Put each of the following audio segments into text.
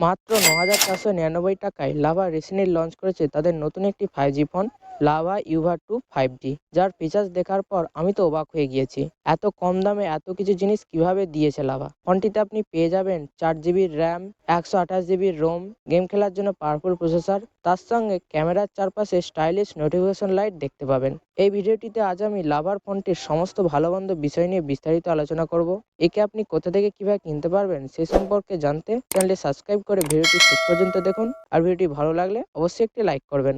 মাত্র ন হাজার চারশো নিরানব্বই টাকায় লাভা রিসেন্টলি লঞ্চ করেছে তাদের নতুন একটি five G phone Lava Yuva two five G যার ফিচার্স দেখার পর আমি তো অবাক হয়ে গিয়েছি। এত কম দামে এত কিছু জিনিস কীভাবে দিয়েছে লাভা? ফোনটিতে আপনি পেয়ে যাবেন চার জিবি র্যাম একশো আঠাশ জিবি রোম গেম খেলার জন্য পাওয়ারফুল প্রসেসর তার সঙ্গে ক্যামেরার চারপাশে স্টাইলিশ নোটিফিকেশন লাইট দেখতে পাবেন। এই ভিডিওটিতে আজ আমি লাভার ফোনটির সমস্ত ভালো মন্দ বিষয় নিয়ে বিস্তারিত আলোচনা করব। একে আপনি কোথা থেকে কীভাবে কিনতে পারবেন সে সম্পর্কে জানতে চ্যানেলটি সাবস্ক্রাইব করে ভিডিওটি শেষ পর্যন্ত দেখুন। আর ভিডিওটি ভালো লাগলে অবশ্যই একটি লাইক করবেন।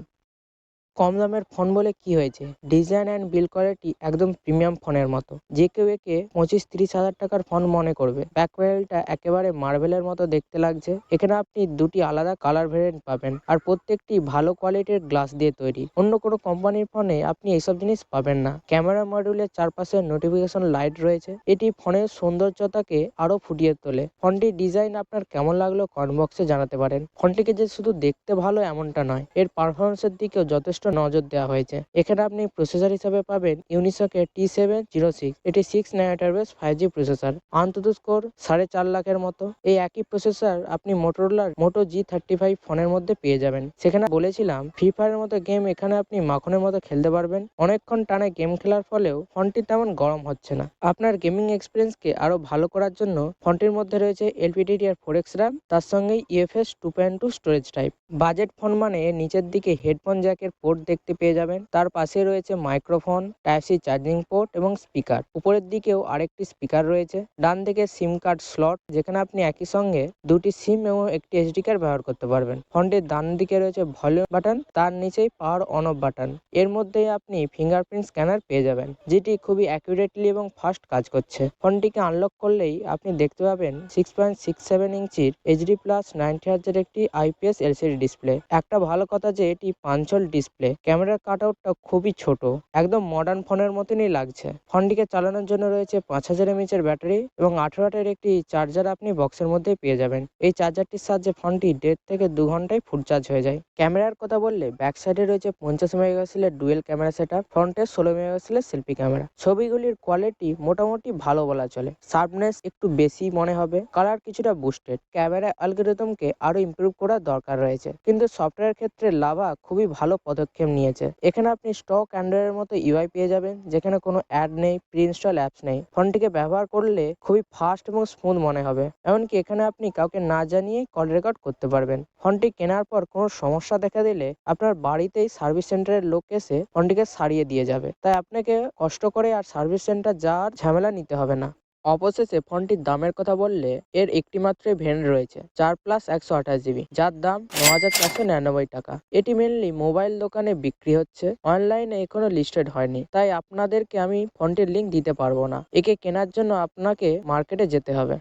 কম দামের ফোন বলে কি হয়েছে? ডিজাইন অ্যান্ড বিল কোয়ালিটি একদম প্রিমিয়াম ফোনের মতো। যে কেউ একে পঁচিশ তিরিশ হাজার টাকার ফোন মনে করবে। ব্যাক প্যানেলটা একেবারে মার্বেলের মতো দেখতে লাগছে। এখানে আপনি দুটি আলাদা কালার ভেরিয়েন্ট পাবেন আর প্রত্যেকটি ভালো কোয়ালিটির গ্লাস দিয়ে তৈরি। অন্য কোনো কোম্পানির ফোনে আপনি এইসব জিনিস পাবেন না। ক্যামেরা মডিউলের চারপাশে নোটিফিকেশন লাইট রয়েছে। এটি ফোনের সৌন্দর্যতাকে আরও ফুটিয়ে তোলে। ফোনটির ডিজাইন আপনার কেমন লাগল কমেন্ট বক্সে জানাতে পারেন। ফোনটিকে যে শুধু দেখতে ভালো এমনটা নয়, এর পারফরমেন্সের দিকেও যথেষ্ট নজর দেওয়া হয়েছে। এখানে আপনি প্রসেসর হিসেবে পাবেন ইউনিসকের টি সেভেন জিরো সিক্স এটি সিক্স নাইটার বেস ফাইভ জি প্রসেসর আন্তত স্কোর সাড়ে চার লাখের মতো। এই একই প্রসেসর আপনি মোটোরোলার মোটো জি থার্টি ফাইভ ফোনের মধ্যে পেয়ে যাবেন। সেখানে বলেছিলাম ফ্রি ফায়ারের মতো গেম এখানে আপনি মাখনের মতো খেলতে পারবেন। অনেকক্ষণ টানে গেম খেলার ফলেও ফোনটি তেমন গরম হচ্ছে না। আপনার গেমিং এক্সপিরিয়েন্সকে আরও ভালো করার জন্য ফোনটির মধ্যে রয়েছে এলপিডিডিআর ফোর এক্স র্যাম তার সঙ্গে UFS two point two storage type budget phone মানে নিচের দিকে হেডফোন জ্যাকের পোর্ট দেখতে পেয়ে যাবেন। তার পাশে রয়েছে microphone type C charging port এবং স্পিকার উপরের দিকেও আরেকটি স্পিকার রয়েছে। ডান দিকে সিম কার্ড স্লট যেখানে আপনি একই সঙ্গে দুটি সিম এবং একটি এসডি কার্ড ব্যবহার করতে পারবেন। ফোনটির ডান দিকে রয়েছে ভলিউম বাটন তার নিচেই পাওয়ার অন অফ বাটন এর মধ্যে আপনি ফিঙ্গারপ্রিন্ট স্ক্যানার পেয়ে যাবেন, যেটি খুবই অ্যাকুরেটলি এবং ফাস্ট কাজ করছে। ফোনটিকে আনলক করলেই আপনি দেখতে পাবেন সিক্স পয়েন্ট সিক্স সেভেন ইঞ্চির এইচডি প্লাস নাইনটি হার্জের একটি আইপিএস এলসিডি ডিসপ্লে একটা ভালো কথা যে এটি পাঞ্চল ডিসপ্লে ক্যামেরার কাট আউটটা খুবই ছোট, একদম মডার্ন ফোনের মতনই লাগছে। ফোনটিকে চালানোর জন্য রয়েছে পাঁচ হাজার এমএচের ব্যাটারি এবং আঠারো ওয়াটের একটি চার্জার আপনি বক্সের মধ্যেই পেয়ে যাবেন। এই চার্জারটির সাহায্যে ফোনটি দেড় থেকে দু ঘন্টায় ফুল চার্জ হয়ে যায়। ক্যামেরার কথা বললে ব্যাক সাইডে রয়েছে পঞ্চাশ মেগাপিক্সেলের ডুয়েল ক্যামেরা সেট আপ ফ্রন্টে ষোলো মেগাপিক্সেলের সেলফি ক্যামেরা ছবিগুলির কোয়ালিটি মোটামুটি ভালো বলা চলে। শার্পনেস একটু বেশি মনে হবে। কালার কিছুটা বুস্টেড ক্যামেরা অ্যালগোরিদমকে আরও ইমপ্রুভ করার দরকার রয়েছে। কিন্তু সফটওয়্যার ক্ষেত্রে লাভা খুবই ভালো পদক্ষেপ। নিয়েছে। এখানে আপনি স্টক অ্যান্ড্রয়েডের মতো ইউআই পেয়ে যাবেন, যেখানে কোনো অ্যাড নেই প্রি ইনস্টল অ্যাপস নেই ফোনটিকে ব্যবহার করলে খুবই ফাস্ট এবং স্মুথ মনে হবে। এমনকি এখানে আপনি কাউকে না জানিয়ে কল রেকর্ড করতে পারবেন। ফোনটি কেনার পর কোনো সমস্যা দেখা দিলে আপনার বাড়িতেই সার্ভিস সেন্টারের লোক এসে ফোনটিকে সারিয়ে দিয়ে যাবে। তাই আপনাকে কষ্ট করে আর সার্ভিস সেন্টার যাওয়ার ঝামেলা নিতে হবে না। অবশেষে ফোনটির দামের কথা বললে এর একটি মাত্র ভেন রয়েছে, চার প্লাস একশো আঠাশ জিবি, যার দাম ন হাজার চারশো নিরানব্বই টাকা। এটি মেনলি মোবাইল দোকানে বিক্রি হচ্ছে অনলাইনে এখনও লিস্টেড হয়নি, তাই আপনাদেরকে আমি ফোনটির লিঙ্ক দিতে পারব না। একে কেনার জন্য আপনাকে মার্কেটে যেতে হবে।